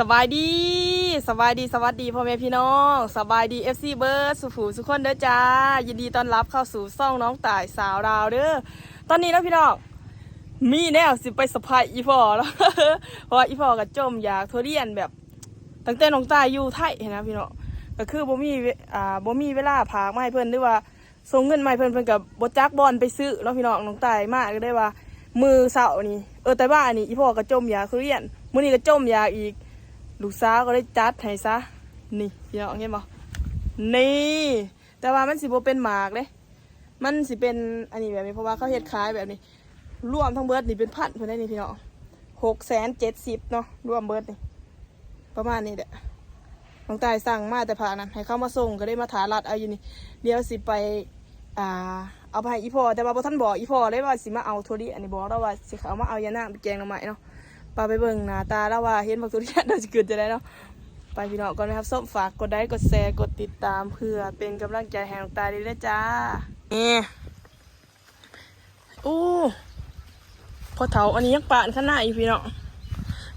สบายดีสบายดีสวัสดีพ่อแม่พี่น้องสบายดีเอฟซีเบิร์ดสุผูสุขคนเด้อจ้า ยินดีต้อนรับเข้าสู่ซ่องน้องต่ายสาวดาวเด้อตอนนี้นะพี่น้องมีแนวสิไปสะพายอีพอแล้วเพราะอีพอกับจมอยากทุเรียนแบบตั้งแต่น้องตายอยู่ไทยนะพี่น้องก็คือบ่มีเวอ่าบ่มีเวลาพากมาให้เพิ่นหรือว่าส่งเงินไม้เพิ่นเพิ่นกับบ่จักบอลไปซื้อแล้วพี่น้องน้องตายมากก็ได้ว่า มือเสาร์นี่เออแต่ว่าอันนี้อีพอก็จมอยากทุเรียนมื้อนี้ก็จมอยากอีก ลูกสาวก็ได้จัดให้ซะ นี่พี่น้องเห็นบ่นี่ แต่ว่ามันสิบ่เป็นหมากเด้มันสิเป็นอันนี้แบบนี้เพราะว่าเขาเฮ็ดขายแบบนี้ รวมทั้งเบิร์ดนี่เป็นพันเพิ่นได้นี่พี่น้องหกแสนเจ็ดสิบเนาะรวมเบิร์ดนี่ ประมาณนี้แหละน้องตายสั่งมาแต่ผ่านั้นให้เขามาส่งก็ได้มาถารัดเอาอยู่นี่ เดี๋ยวสิไปอ่าเอาไปให้อีพ่อแต่ว่าบ่ท่านบอกอีพ่อเลยว่าสิมาเอาทุเรีอันนี้บอกแล้วว่าสิเขามาเอายานาไปแกงหน่อไม้เนาะ ปาไปเบิ่งหน้าตาแล้วว่าเห็นบักทุเรียนเราจะเกิดจะได้เนาะไปพี่น้องก่อนนะครับส้มฝากกดไลค์กดแชร์กดติดตามเพื่อเป็นกำลังใจให้น้องตาดีนะจ้านี่ยอู้พ่อเถาอันนี้ยังปานข้างหน้าอีกพี่น้อง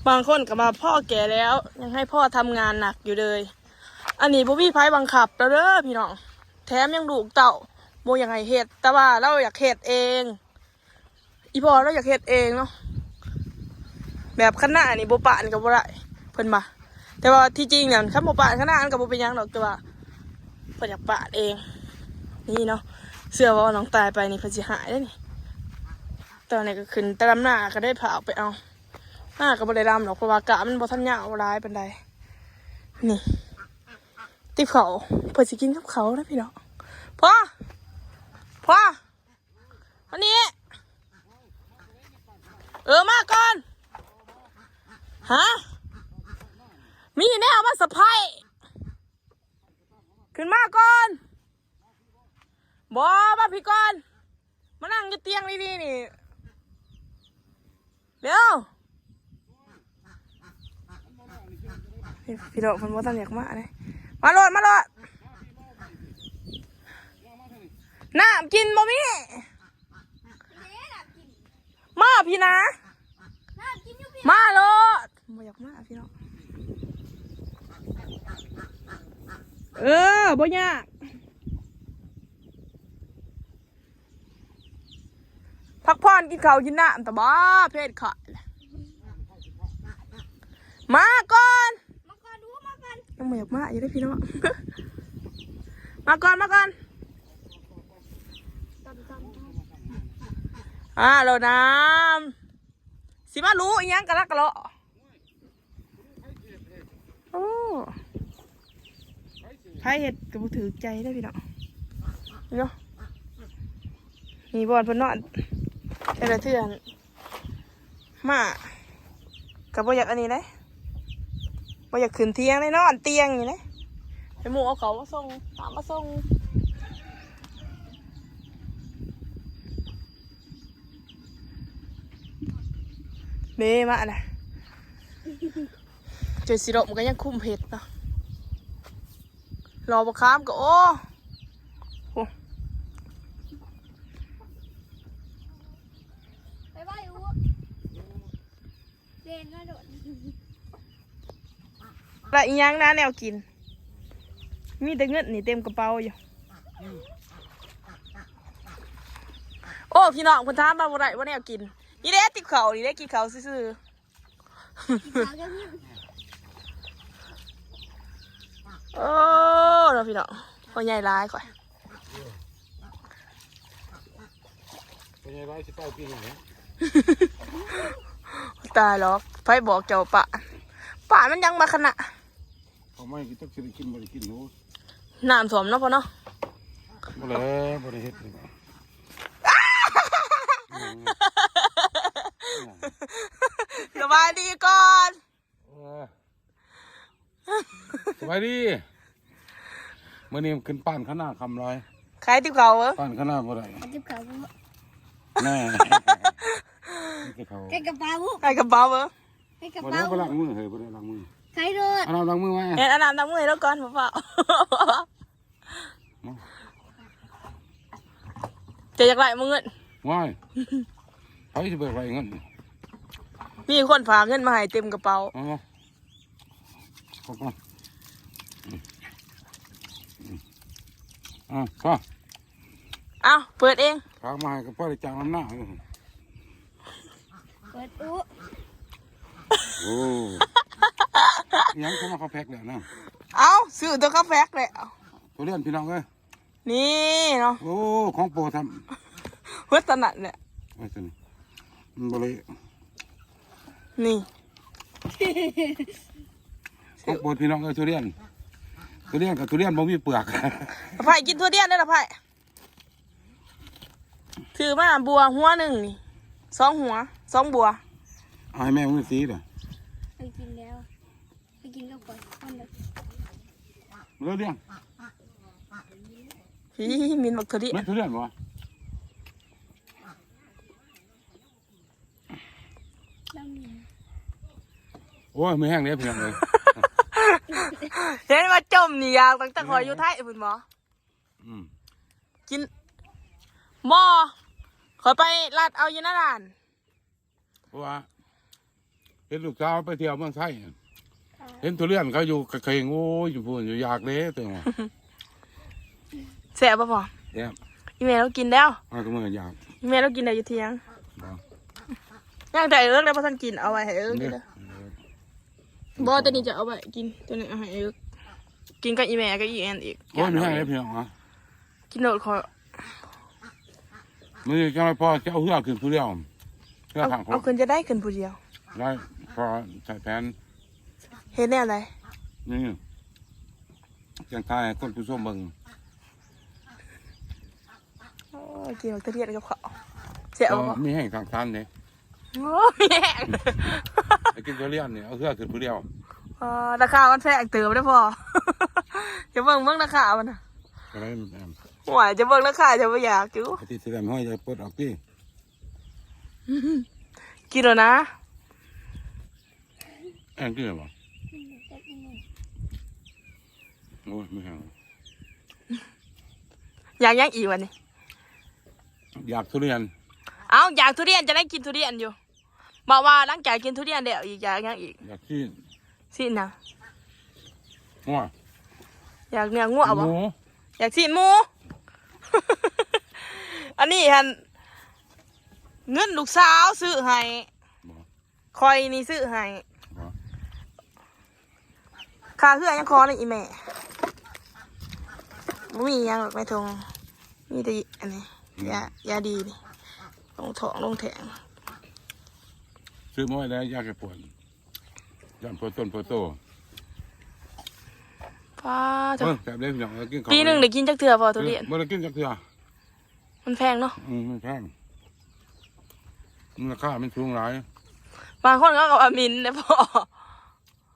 บางคนก็มาพ่อแก่แล้ว ยังให้พ่อทำงานหนักอยู่เลย อันนี้บ่มีไผบังคับแล้วเด้อพี่น้องแถมยังลูกเต่าโบยังไงเฮ็ดแต่ว่าเราอยากเฮ็ดเอง อีพอเราอยากเฮ็ดเองเนาะ แบบขนาดนี่บ่ปานกับบ่ได้เพิ่นมาแต่ว่าที่จริงเนี่ยคันบ่ปานขนาดนั้นก็บ่เป็นหยังดอกแต่ว่าเพิ่นอยากปาดเอง นี่เนาะเสื้อว่าน้องตายไปนี่เพิ่นสิหายได้นี่ตอนนี้ก็ขึ้นแตะลำหน้าก็ได้ผ่าไปเอาหน้าก็บ่ได้ลำหรอกเพราะว่ากะมันบ่ทันยาวร้ายปานใดนี่ติเขาเพิ่นสิกินกับเขานะพี่น้องพ่อพ่อวันนี้ เออมาก่อน ฮะ มีแน่เอามาสะพายขึ้นมาก่อนบอมาพี่ก่อน มานั่งอยู่เตียงดีๆนี่เร็วพี่ดอกมันว่าตั้งอยากมาเลยมาโหลดมาโหลดน้ำกินบ่มีมาพี่นะ มาโลด บ่อยากมาพี่น้องเออบ่ยากพักผ่อนกินข้าวกินน้ำแต่บ้าเพศขาดแหละมาก่อนมาก่อนดูมาก่อนยังบ่อยากมาอยู่ได้อพี่น้องมาก่อนมาก่อนตำตำตอ่าเราน้ำสิมารู้อีหยังกะละกะเลาะโอ้ ไพ่เห็ดกับถือใจได้พี่น้องเนาะนี่บอลเพิ่นนอนแต่ละเทื่อนมากับบ่อยากอันนี้เลยบ่อยากขึ้นเตียงเลยนอนเตียงอยู่เลยไปหมูเอาเขามาส่งตามมาส่งเบมาน่ะเจอสิรมนก็ยังคุ้มเผ็ดเนาะ รอบะคามก็โอ้โหไปไหวอูเจนกระโดดล้วอียังนะแนวกิน มีแต่เงินนี่เต็มกระเป๋าอยู่ โอ้พี่น้องคุณถามมาบ่ได้ว่าแนวกิน นี่เด้ติดเขานี่เด้กินเขาซื่อๆ โอ้เราพี่น้องพอใหญ่ร้ายก่อยเป็นไงบ้างสิเป้าปีไหนตายหรอกไฟบอกเจ้าปะปะมันยังมาขนาดเขาไม่กินต้องสิได้กินบ่ได้กินหนูน้ำท่วมเนาะพ่อเนาะบ่แล้วบ่ได้เฮ็ดเลยนะสบายดีก่อนเออสบายดี มื้อนี้ขึ้นป้านข้างหน้าคำลอยใครที่เขาเว้ยป้านข้างหน้าบ่ได้จิบข้าวบุแน่นี่เขาใส่กระเป๋าบุใครกระเป๋าเว้ยใส่กระบ่เป๋าได้บ่ล้างมือเฮ้ยบ่ได้ล้างมือใครโดดเอาน้ำล้างมือไว้เห็นอันน้ำน้ำมือแล้วก่อนพ่อเปล่าจะอยากไรมึงเงินว้ายไปสิเบิกไว้เงินมีคนฝากเงินมาให้เต็มกระเป๋าเอามาก็ก็อืมอืม อะพ่อเอาเปิดเองฝากมาให้กับพ่อได้จ้างน้ำหน้าเปิดอู้โอ้ยังเขามาเขาแพ็คแล้วนะเอาซื้อตัวกาแฟกเลยเอาตัวเลื่อนพี่น้องเอ้ยนี่เนาะโอ้ของโปรทเพื่อตนัดเนี่ยำไว้สิมันบรินี่ของโปรพี่น้องเอ้ยทุเรียน ทุเรียนกับทุเรียนบ่มีเปลือกไผ่กินทุเรียนได้ละไผ่ถือมาบัวหัวหนึ่งนี่สองหัวสองบัว เอาให้แม่มือสีเด้อไปกินแล้วไปกินก็ก่อนคนเดียวเรื่องเรื่องพี่มินบักทุเรียน ไม่ทุเรียนบ่แล้วมีโอ้ยมือแห้งเลยพี่น้องเลย เห็นว่าจมนี่ยากตั้งแต่ขอยอยู่ไทยพุ่นหมออืมกินหม้อขอยไปลาดเอาอยู่หน้าร้านเพราะว่าเห็นลูกสาวไปเที่ยวเมืองไทยเห็นทุเรียนเขาอยู่กระเคงโอ้ยอยู่พูนอยู่อยากเลยตัวแซ่บป่ะพ่อเนี่ยอีเมลเรากินแล้วเอาตัวมืออยากอีเมลเรากินได้อยู่เที่ยงบ่ย่างแต่เอิร์กได้พอท่านกินเอาไว้ให้เอิร์กกินเนี่ย เด้อบ่ตัวนี้จะเอาไว้กินตัวนี้เอาให้เอิร์กกินกับอีเมลกับอีแอนอีกโอ้ยมือแห้งเลยพี่น้องอะกินโดดขอมือจะไม่พอจะเอาเหือกขึ้นผู้เดียวเหือกเอาข้างคเอานคืนจะได้คืนผู้เดียวได้พอใส่แผนเห็นแน่อะไรนี่ยังทายให้คนผู้ชมเบิ่งโอ้ยกินบักทุเรียนกับเขาวเสียเอเอาอบ่มีแห้งทางทันเนี่ยโอ้ยแย่ง ไอ้กินทุเรียนเนี่ยเอาเหือกขึ้นผู้เดียวอ๋อราคามันแพงเติมได้อพอ จะเบิ่งเบิ่งราคามันนะอะไรมันแอมหวายจะเบิ่งราคาจะไม่อยากจูไอ้ที่แสดงห้อยจะเปิดออกที่กินแล้วนะแอนกินหรือเปล่าแต่กินโอ้ยไม่แห้งอยากยังอีกวันนี้อยากทุเรียน เอาอยากทุเรียนจะได้กินทุเรียนอยู่ บอกว่าหลังจากกินทุเรียนเดี๋ยวอีกอยากยังอีกอยากที่สินะงัวอยากเนื้องัวบ่หมูอยากสิหมู อันนี้ฮันเงินลูกสาวซื้อให้บ่คอยนี่ซื้อให้บ่ค่าเพื่อยังคอเลยอีแม่บ่มีหยังหรอกแม่ทงมีแต่อันนี้ยายาดีนี่ลงท้องลงแถง ซื้อมาไว้แล้วอยากจะปวดยำปวดต้นปวดโตป้าเอจ้ะอแต่เล่นอย่างกินของปีหนึ่งได้กินจักเถื่อพอทุเรียนเมื่อไรกินจักเทื่อมันแพงเนาะอืมมันแพงมันราคามันสูงหลายบางคนก็กับอามินนะพ่อ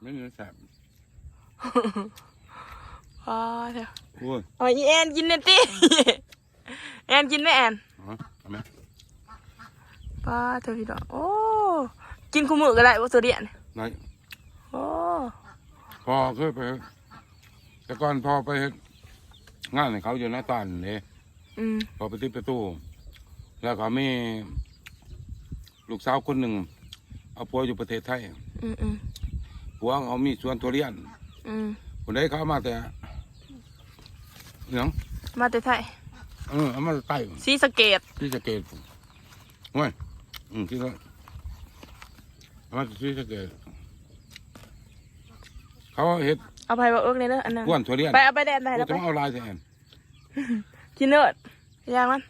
ไม่เนื้อแสบป้าเถอะโอ้ยเอาอีแอนกินเนี่ยติแอนกินไหมแอนเอาเอาไหมป้าเถอะพี่ดอกโอ้ กินคู่มือก็ได้ว่าทุเรียนไหนโอ้พอเคยไป แต่ก่อนพอไปเฮ็ดงานให้เขาอยู่หน้าตานเลยอืมพอไปติดประตู แล้วก็มีลูกสาวคนหนึ่งเอาผัวอยู่ประเทศไทยอืมอืมผัวเขามีสวนทุเรียนอืมคนใดเขาเอามาแต่เนาะมาแต่ไทยเออเอามาแต่ใต้ ซีสะเกต ที่สะเกตโอ้ยอืมที่นั่นเอา มาจากที่สะเกตเขาเฮ็ดเอาไปบอกเอิกเนี่ยเด้ออันนั้นกวนทุเรียนไปเอาไปแดนไปกูแล้วจะไปมาเอาลายแทนกินเนิร์ดยางมัน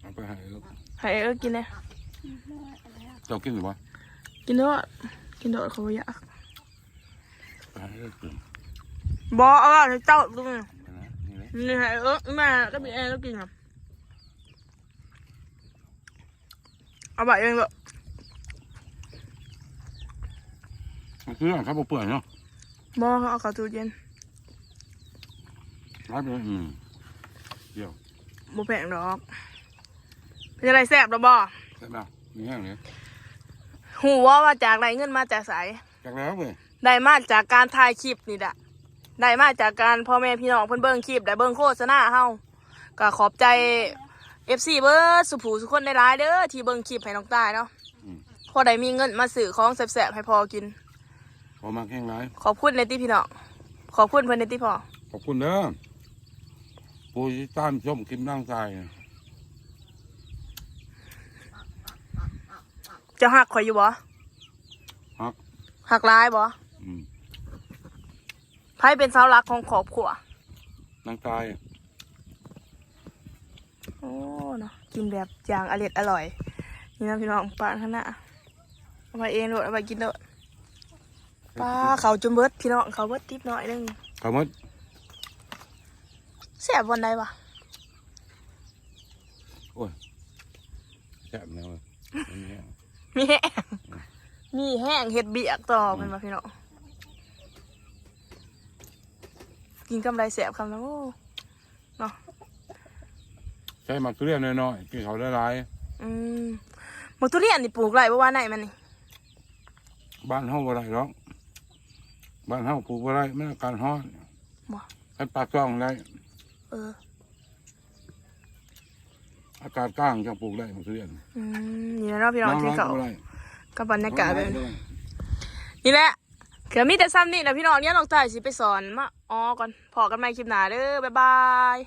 เอาไปให้ลูกให้เอิกกินเนี่ยเจ้ากินหรือเปล่ากินเนิร์ดกินเนิร์ดเขาบ่อยากไปให้ลูกกินบอเอาให้เจ้าดูนี่นะนี่แหละนี่ให้เอิกแม่ก็มีแอนแล้วกินครับ เอาไปเองเลยมันคืออย่างครับบ่เปื่อยเนาะบอเขาเอาเข้าตู้เย็นร้ายไปเลยอืมเดี๋ยวบ่แพงดอก เป็นอะไรแซ่บหรอบอใช่ไหมมีแห้งเลยหูว่าว่าจากไรเงินมาจากไสจากแล้วเว้ยได้มาจากการถ่ายคลิปนี่แหละได้มาจากการพ่อแม่พี่น้องเพิ่นเบิ่งคลิปได้เบิ่งโฆษณาเฮาก็ขอบใจ FC เบิร์ดสุผูสุคนได้หลายๆเด้อที่เบิ่งคลิปให้น้องตายเนาะอืมโฆพอได้มีเงินมาซื้อของแสบๆให้พอกิน พอมาแข่งไรขอบคุณในที่พี่น้องขอบคุณเพื่อนในที่พอขอบคุณเด้อผู้ที่ตามชมคลิปนั่งใจจะหักข่อยอยู่บ่ฮักหักร้ายบ่อืมไพ่เป็นเสาหลักของครอบครัวนั่งใจโอ้เนาะ กินแบบอย่างอร่อยอร่อย นี่นะพี่น้องปลาข้างหน้าเอาไปเองโดดเอาไปกินโดดปลาเขาจนเบิดพี่น้องเขาเบิดทิปหน่อยหนึงขมดแสบวันใดวะแซ่บแนวเลยอันนี้มีแห้งมีแห้งเห็ดเบียกต่อเป็นมาพี่น้องกินกำไรแสบคำแล้วโอ้ ใช้มาเกลี้ยน้อยๆกินเขาได้หลายอืมหมกทุเรียนนี่ปลูกไรบ่ว่าไหนมันนี่บ้านเฮาบ่ได้หรอกบ้านเฮาปลูกบ่ได้ไม่ต้องการฮ้อนบ่ให้ปากช่องได้เออ อากาศกลางจังปลูกได้มะเขืออืมนี่แหละเนาะพี่น้องที่เขาบ่ได้กับบรรยากาศแบบบ่นี้ได้นี่แหละเกือมีแต่ซ้ำนี่นะพี่น้องเนี่ยน้องต่ายสิไปสอนมาอ๋อก่อนพอกันใหม่คลิปหน้าเด้อบ๊ายบาย